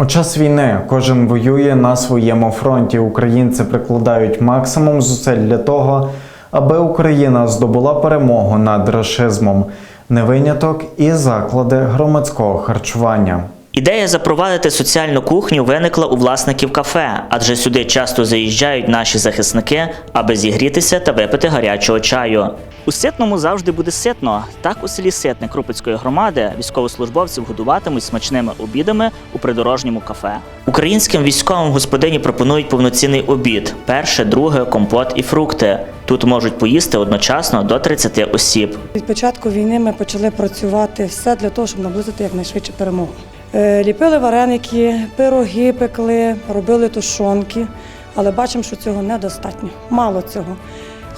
У час війни кожен воює на своєму фронті. Українці прикладають максимум зусиль для того, аби Україна здобула перемогу над рашизмом. Не виняток і заклади громадського харчування. Ідея запровадити соціальну кухню виникла у власників кафе, адже сюди часто заїжджають наші захисники, аби зігрітися та випити гарячого чаю. У ситному завжди буде ситно. Так у селі Ситне Крупицької громади військовослужбовців годуватимуть смачними обідами у придорожньому кафе. Українським військовим господині пропонують повноцінний обід: перше, друге, компот і фрукти. Тут можуть поїсти одночасно до 30 осіб. Від початку війни ми почали працювати все для того, щоб наблизити якнайшвидше перемогу. Е, Ліпили вареники, пироги пекли, робили тушонки, але бачимо, що цього недостатньо. Мало цього.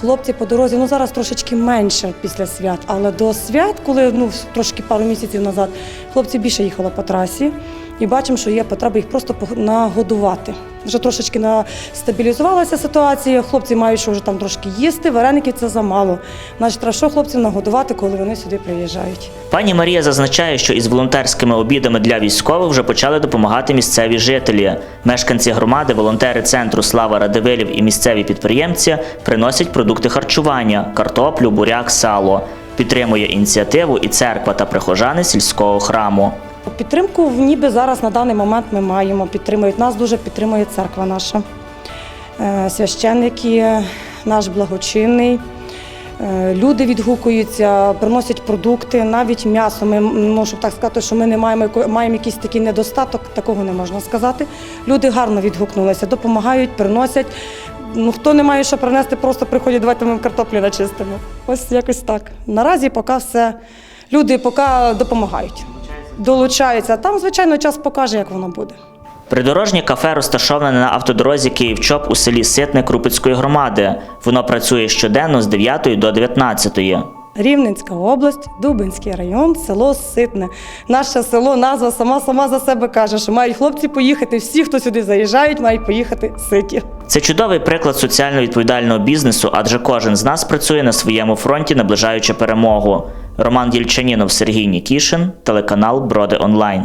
Хлопці по дорозі, ну зараз трошечки менше після свят, але до свят, коли ну трошки пару місяців назад, хлопці більше їхали по трасі, і бачимо, що є потреба їх просто нагодувати. Вже трошечки стабілізувалася ситуація. Хлопці мають що вже там трошки їсти. Вареники це замало. Значить, треба що хлопців нагодувати, коли вони сюди приїжджають. Пані Марія зазначає, що із волонтерськими обідами для військових вже почали допомагати місцеві жителі. Мешканці громади, волонтери центру Слава Радивилів і місцеві підприємці приносять продукти харчування: картоплю, буряк, сало. Підтримує ініціативу і церква та прихожани сільського храму. Підтримку в ніби зараз на даний момент ми маємо. Підтримують нас дуже підтримує церква наша. Е, Священники, наш благочинний. Е, Люди відгукуються, приносять продукти, навіть м'ясо. Ми ну, щоб так сказати, що ми не маємо маємо якийсь такий недостаток, такого не можна сказати. Люди гарно відгукнулися, допомагають, приносять. Ну хто не має що принести, просто приходять, давайте ми картоплі начистимо. Ось якось так. Наразі поки все. Люди поки допомагають, долучаються. Там, звичайно, час покаже, як воно буде. Придорожнє кафе розташоване на автодорозі Київ-Чоп у селі Ситне Крупицької громади. Воно працює щоденно з 9 до 19. Рівненська область, Дубинський район, село Ситне. Наше село, назва сама сама за себе каже, що мають хлопці поїхати. Всі, хто сюди заїжджають, мають поїхати ситі. Це чудовий приклад соціально відповідального бізнесу, адже кожен з нас працює на своєму фронті, наближаючи перемогу. Роман Дільчанінов, Сергій Нікішин, телеканал Броди Онлайн.